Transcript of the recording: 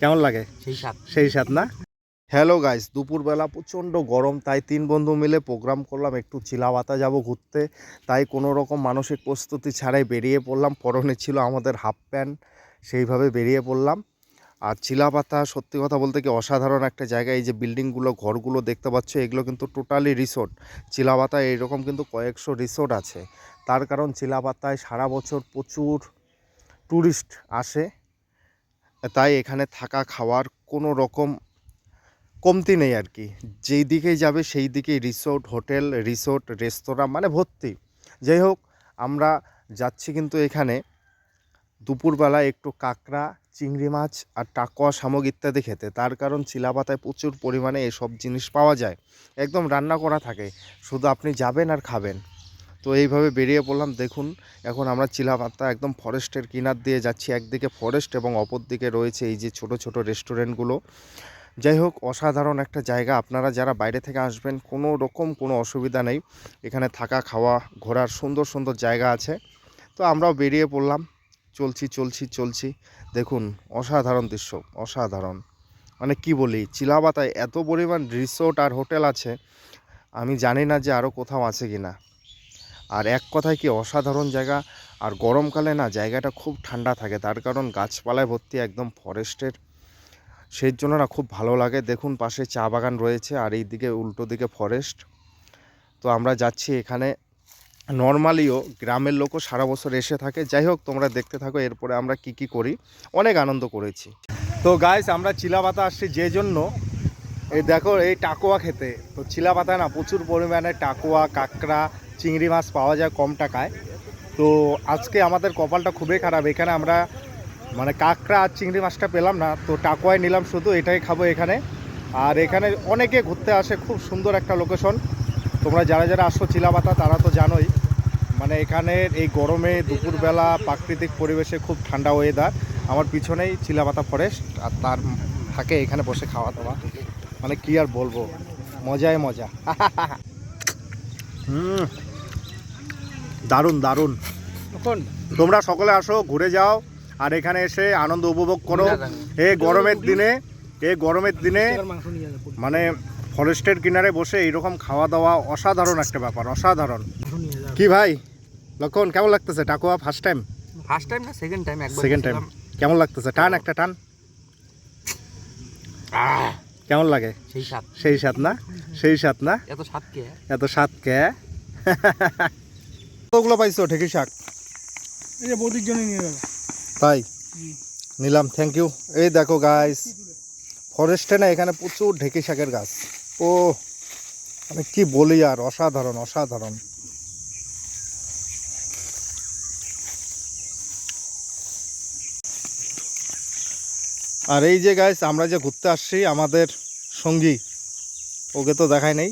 কেমন লাগে? সেই স্বাদ। সেই সাথ না? হ্যালো গাইস দুপুরবেলা প্রচণ্ড গরম তাই তিন বন্ধু মিলে প্রোগ্রাম করলাম একটু চিলাবাতা যাব ঘুরতে। তাই কোনো রকম মানসিক প্রস্তুতি ছাড়াই বেরিয়ে পড়লাম। পরনে ছিল আমাদের হাফ প্যান্ট সেইভাবে বেরিয়ে পড়লাম। আর চিলাপাতা সত্যি কথা বলতে কি অসাধারণ একটা জায়গা। এই যে বিল্ডিংগুলো ঘরগুলো দেখতে পাচ্ছ এগুলো কিন্তু টোটালি রিসোর্ট চিলাপাতা এইরকম কিন্তু কয়েকশো রিসোর্ট আছে। তার কারণ চিলাপাতায় সারা বছর প্রচুর ট্যুরিস্ট আসে। তাই এখানে থাকা খাওয়ার কোনো রকম কমতি নেই আর কি। যেই দিকেই যাবে সেই দিকেই রিসোর্ট হোটেল রিসোর্ট রেস্তোরাঁ মানে ভর্তি। যাই হোক, আমরা যাচ্ছি কিন্তু এখানে দুপুরবেলা একটু কাঁকড়া, চিংড়ি মাছ আর টাকোয়া শামুক ইত্যাদি খেতে। তার কারণ চিলাপাতায় প্রচুর পরিমাণে এসব জিনিস পাওয়া যায়। একদম রান্না করা থাকে। শুধু আপনি যাবেন আর খাবেন। তো এইভাবে বেরিয়ে পড়লাম। দেখুন, এখন আমরা চিলাপাতা একদম ফরেস্টের কিনার দিয়ে যাচ্ছি। একদিকে ফরেস্ট এবং অপর দিকে রয়েছে এই যে ছোট ছোট রেস্টুরেন্টগুলো যাই হোক, অসাধারণ একটা জায়গা। আপনারা যারা বাইরে থেকে আসবেন, কোনো রকম কোনো অসুবিধা নেই। এখানে থাকা, খাওয়া, ঘোরার সুন্দর সুন্দর জায়গা আছে। তো আমরাও বেরিয়ে পড়লাম। চলছি চলছি চলছি। দেখুন, অসাধারণ দৃশ্য, অসাধারণ। মানে কি বলি চিলাবাতায় এত পরিমাণ রিসোর্ট আর হোটেল আছে, আমি জানি না যে আরও কোথাও আছে কি না আর এক কথায় কি অসাধারণ জায়গা? আর গরমকালে না জায়গাটা খুব ঠান্ডা থাকে, তার কারণ গাছপালায় ভর্তি একদম ফরেস্টের। সেই জন্য না খুব ভালো লাগে। দেখুন, পাশে চা বাগান রয়েছে আর এই দিকে উল্টো দিকে ফরেস্ট। তো আমরা যাচ্ছি এখানে। নর্মালিও গ্রামের লোকও সারা বছর এসে থাকে। যাই হোক, তোমরা দেখতে থাকো, এরপরে আমরা কি কি করি। অনেক আনন্দ করেছি। তো গাইস আমরা চিলাপাতা আসছি যে জন্য। এই দেখো, এই টাকোয়া খেতে। তো চিলাপাতায় না প্রচুর পরিমাণে টাকোয়া, কাঁকড়া চিংড়ি মাছ পাওয়া যায় কম টাকায়। তো আজকে আমাদের কপালটা খুবই খারাপ। এখানে আমরা মানে কাঁকড়া আর চিংড়ি মাছটা পেলাম না, তো টাকোয়ায় নিলাম শুধু, এটাই খাব এখানে। আর এখানে অনেকে ঘুরতে আসে, খুব সুন্দর একটা লোকেশন তোমরা যারা যারা আসো চিলাপাতা তারা তো জানোই। মানে এখানে এই গরমে দুপুরবেলা প্রাকৃতিক পরিবেশে খুব ঠান্ডা ওয়েদার আমার পিছনেই চিলাপাতা ফরেস্ট আর তার থাকে এখানে বসে খাওয়া দাওয়া। মানে কি আর বলব, মজাই মজা। হুম। দারুণ দারুণ। তোমরা সকলে আসো ঘুরে যাও আর এখানে এসে আনন্দ উপভোগ করো। এই গরমের দিনে এই গরমের দিনে মানে ফরেস্টের কিনারে বসে এইরকম খাওয়া দাওয়া অসাধারণ একটা ব্যাপার অসাধারণ। কি ভাই? লক্ষণ কেমন লাগতেছে? টাকুয়া ফার্স্ট টাইম ফার্স্ট টাইম না সেকেন্ড টাইম একবার সেকেন্ড টাইম কেমন লাগতেছে? টান একটা টান? কেমন লাগে? সেই স্বাদ। সেই সাত না? সেই সাত না? এত স্বাদ কে? এত সাত কে? ওগুলো পাইছো ঠেকি শাক? এই যে বৌদির জন্য নিয়ে যাব তাই? নিলাম থ্যাংক ইউ এই দেখো গাইস ফরেস্টে না এখানে প্রচুর ঢেকি শাকের গাছ। ও মানে কি বলি আর অসাধারণ অসাধারণ। আর এই যে গাইস আমরা যে ঘুরতে আসছি আমাদের সঙ্গী ওকে তো দেখায় নেই।